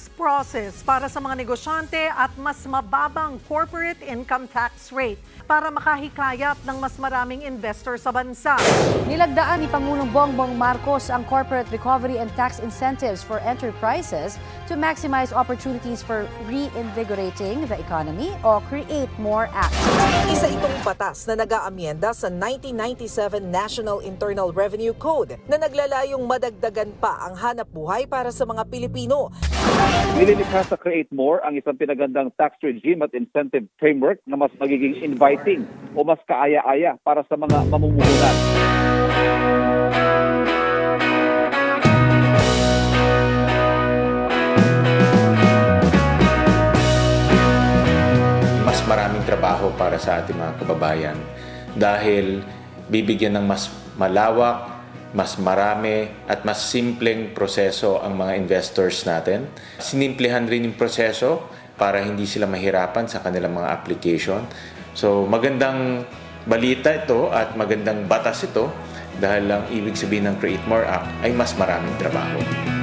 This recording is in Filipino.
tax process para sa mga negosyante at mas mababang corporate income tax rate para makahikayat ng mas maraming investor sa bansa. Nilagdaan ni Pangulong Bongbong Marcos ang corporate recovery and tax incentives for enterprises to maximize opportunities for reinvigorating the economy o create more acts. Isa itong batas na nag-aamyenda sa 1997 National Internal Revenue Code na naglalayong madagdagan pa ang hanap buhay para sa mga Pilipino. Nililikha sa Create More ang isang pinagandang tax regime at incentive framework na mas magiging inviting o mas kaaya-aya para sa mga mamumuhunan. mas maraming trabaho para sa ating mga kababayan dahil bibigyan ng mas malawak, mas marami at mas simpleng proseso ang mga investors natin. Sinimplihan rin yung proseso para hindi sila mahirapan sa kanilang mga application. So magandang balita ito at magandang batas ito dahil ang ibig sabihin ng Create More Act ay mas maraming trabaho.